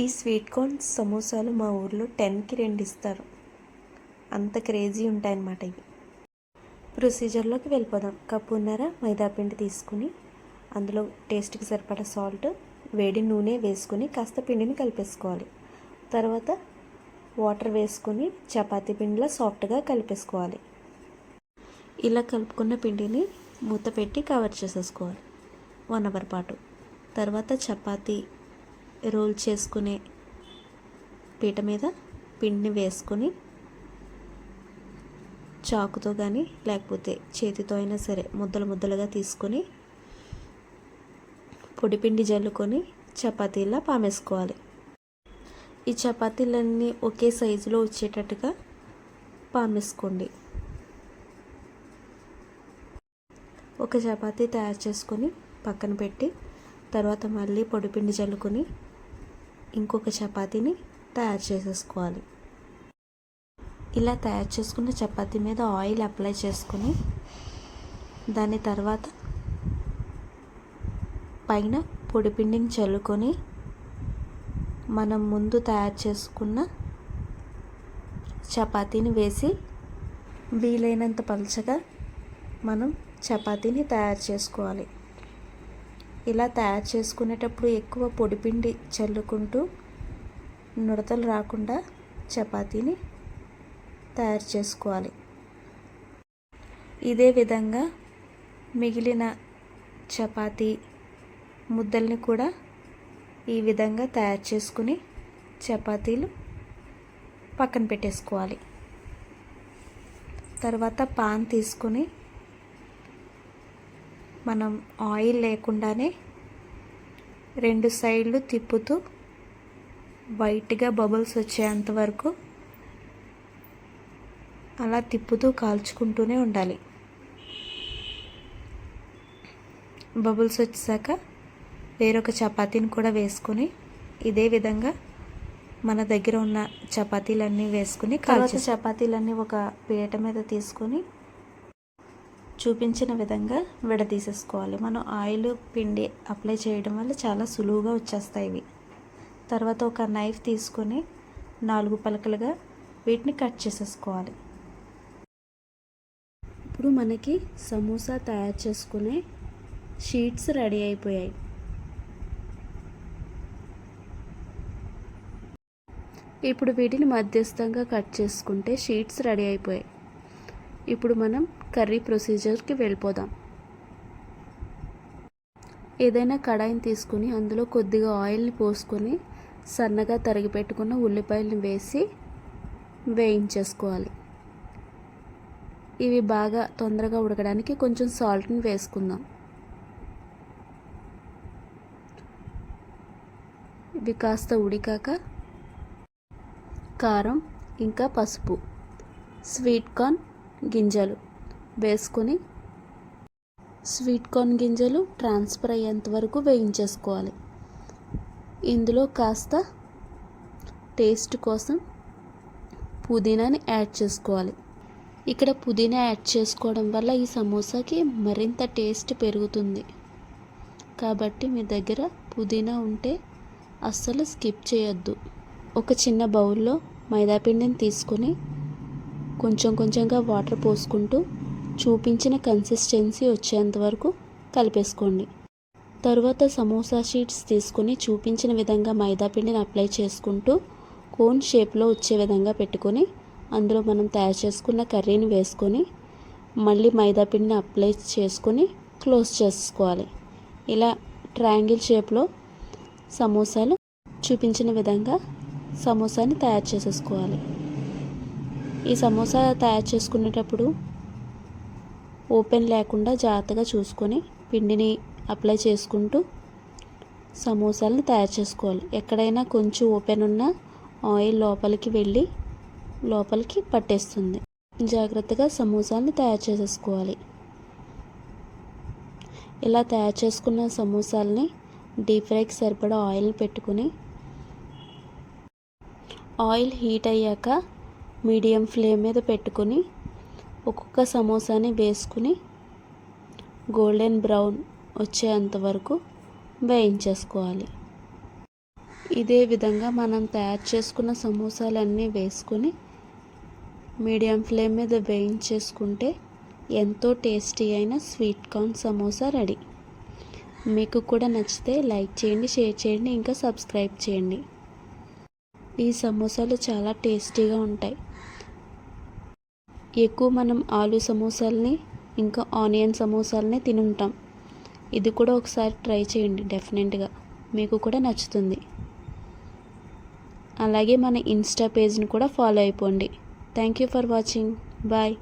ఈ sweet corn సమోసాలు మా ఊర్లో టెన్కి రెండు ఇస్తారు. అంత క్రేజీ ఉంటాయన్నమాట ఇవి. ప్రొసీజర్లోకి వెళ్ళిపోదాం. కప్పున్నర మైదా పిండి తీసుకుని అందులో టేస్ట్కి సరిపడా సాల్ట్ వేడి నూనె వేసుకుని కాస్త పిండిని కలిపేసుకోవాలి. తర్వాత వాటర్ వేసుకొని చపాతీ పిండిలో సాఫ్ట్గా కలిపేసుకోవాలి. ఇలా కలుపుకున్న పిండిని మూత పెట్టి కవర్ చేసేసుకోవాలి. వన్ అవర్ పాటు. తర్వాత చపాతీ రోల్ చేసుకునే పీట మీద పిండిని వేసుకొని చాకుతో కానీ లేకపోతే చేతితో అయినా సరే ముద్దలు ముద్దలుగా తీసుకొని పొడిపిండి జల్లుకొని చపాతీలా పామేసుకోవాలి. ఈ చపాతీలన్నీ ఒకే సైజులో వచ్చేటట్టుగా పామేసుకోండి. ఒక చపాతీ తయారు చేసుకొని పక్కన పెట్టి తర్వాత మళ్ళీ పొడిపిండి చల్లుకొని ఇంకొక చపాతీని తయారు చేసేసుకోవాలి. ఇలా తయారు చేసుకున్న చపాతీ మీద ఆయిల్ అప్లై చేసుకొని దాని తర్వాత పైన పొడిపిండిని చల్లుకొని మనం ముందు తయారు చేసుకున్న చపాతీని వేసి వీలైనంత పలుచగా మనం చపాతీని తయారు చేసుకోవాలి. ఇలా తయారు చేసుకునేటప్పుడు ఎక్కువ పొడిపిండి చల్లుకుంటూ నుడతలు రాకుండా చపాతీని తయారు చేసుకోవాలి. ఇదే విధంగా మిగిలిన చపాతీ ముద్దల్ని కూడా ఈ విధంగా తయారు చేసుకుని చపాతీలు పక్కన పెట్టేసుకోవాలి. తర్వాత పాన్ తీసుకుని మనం ఆయిల్ లేకుండానే రెండు సైడ్లు తిప్పుతూ వైట్గా బబుల్స్ వచ్చేంత వరకు అలా తిప్పుతూ కాల్చుకుంటూనే ఉండాలి. బబుల్స్ వచ్చాక వేరొక చపాతీని కూడా వేసుకొని ఇదే విధంగా మన దగ్గర ఉన్న చపాతీలన్నీ వేసుకుని తర్వాత చపాతీలన్నీ ఒక పీట మీద తీసుకొని చూపించిన విధంగా విడదీసేసుకోవాలి. మనం ఆయిల్ పిండి అప్లై చేయడం వల్ల చాలా సులువుగా వచ్చేస్తాయి ఇవి. తర్వాత ఒక నైఫ్ తీసుకొని నాలుగు పలకలుగా వీటిని కట్ చేసేసుకోవాలి. ఇప్పుడు మనకి సమోసా తయారు చేసుకునే షీట్స్ రెడీ అయిపోయాయి. ఇప్పుడు వీటిని మధ్యస్థంగా కట్ చేసుకుంటే షీట్స్ రెడీ అయిపోయాయి. ఇప్పుడు మనం కర్రీ ప్రొసీజర్కి వెళ్ళిపోదాం. ఏదైనా కడాయిని తీసుకుని అందులో కొద్దిగా ఆయిల్ని పోసుకొని సన్నగా తరిగి పెట్టుకున్న ఉల్లిపాయలను వేసి వేయించేసుకోవాలి. ఇవి బాగా తొందరగా ఉడకడానికి కొంచెం సాల్ట్ని వేసుకుందాం. ఇవి కాస్త ఉడికాక కారం ఇంకా పసుపు స్వీట్ కార్న్ గింజలు వేసుకొని స్వీట్ కార్న్ గింజలు ట్రాన్స్ఫర్ అయ్యేంత వరకు వేయించేసుకోవాలి. ఇందులో కాస్త టేస్ట్ కోసం పుదీనాని యాడ్ చేసుకోవాలి. ఇక్కడ పుదీనా యాడ్ చేసుకోవడం వల్ల ఈ సమోసాకి మరింత టేస్ట్ పెరుగుతుంది. కాబట్టి మీ దగ్గర పుదీనా ఉంటే అస్సలు స్కిప్ చేయొద్దు. ఒక చిన్న బౌల్లో మైదాపిండిని తీసుకొని కొంచెం కొంచెంగా వాటర్ పోసుకుంటూ చూపించిన కన్సిస్టెన్సీ వచ్చేంత వరకు కలిపేసుకోండి. తరువాత సమోసా షీట్స్ తీసుకొని చూపించిన విధంగా మైదాపిండిని అప్లై చేసుకుంటూ కోన్ షేప్లో వచ్చే విధంగా పెట్టుకొని అందులో మనం తయారు చేసుకున్న కర్రీని వేసుకొని మళ్ళీ మైదాపిండిని అప్లై చేసుకొని క్లోజ్ చేసుకోవాలి. ఇలా ట్రయాంగిల్ షేప్లో సమోసాలు చూపించిన విధంగా సమోసాని తయారు చేసేసుకోవాలి. ఈ సమోసా తయారు చేసుకునేటప్పుడు ఓపెన్ లేకుండా జాగ్రత్తగా చూసుకొని పిండిని అప్లై చేసుకుంటూ సమోసాలను తయారు చేసుకోవాలి. ఎక్కడైనా కొంచెం ఓపెన్ ఉన్న ఆయిల్ లోపలికి వెళ్ళి లోపలికి పట్టేస్తుంది. జాగ్రత్తగా సమోసాలను తయారు చేసేసుకోవాలి. ఇలా తయారు చేసుకున్న సమోసాలని డీప్ ఫ్రైకి సరిపడా ఆయిల్ పెట్టుకుని ఆయిల్ హీట్ అయ్యాక మీడియం ఫ్లేమ్ మీద పెట్టుకొని ఒక్కొక్క సమోసాని వేసుకుని గోల్డెన్ బ్రౌన్ వచ్చేంత వరకు వేయించేసుకోవాలి. ఇదే విధంగా మనం తయారు చేసుకున్న సమోసాలన్నీ వేసుకొని మీడియం ఫ్లేమ్ మీద వేయించేసుకుంటే ఎంతో టేస్టీ అయిన స్వీట్ కార్న్ సమోసా రెడీ. మీకు కూడా నచ్చితే లైక్ చేయండి షేర్ చేయండి ఇంకా సబ్స్క్రైబ్ చేయండి. ఈ సమోసాలు చాలా టేస్టీగా ఉంటాయి. ఎక్కువ మనం ఆలు సమోసాలని ఇంకా ఆనియన్ సమోసాలని తినుంటాం. ఇది కూడా ఒకసారి ట్రై చేయండి డెఫినెట్గా. మీకు కూడా నచ్చుతుంది. అలాగే మన ఇన్స్టా పేజ్ని కూడా ఫాలో అయిపోండి. Thank you for watching. Bye.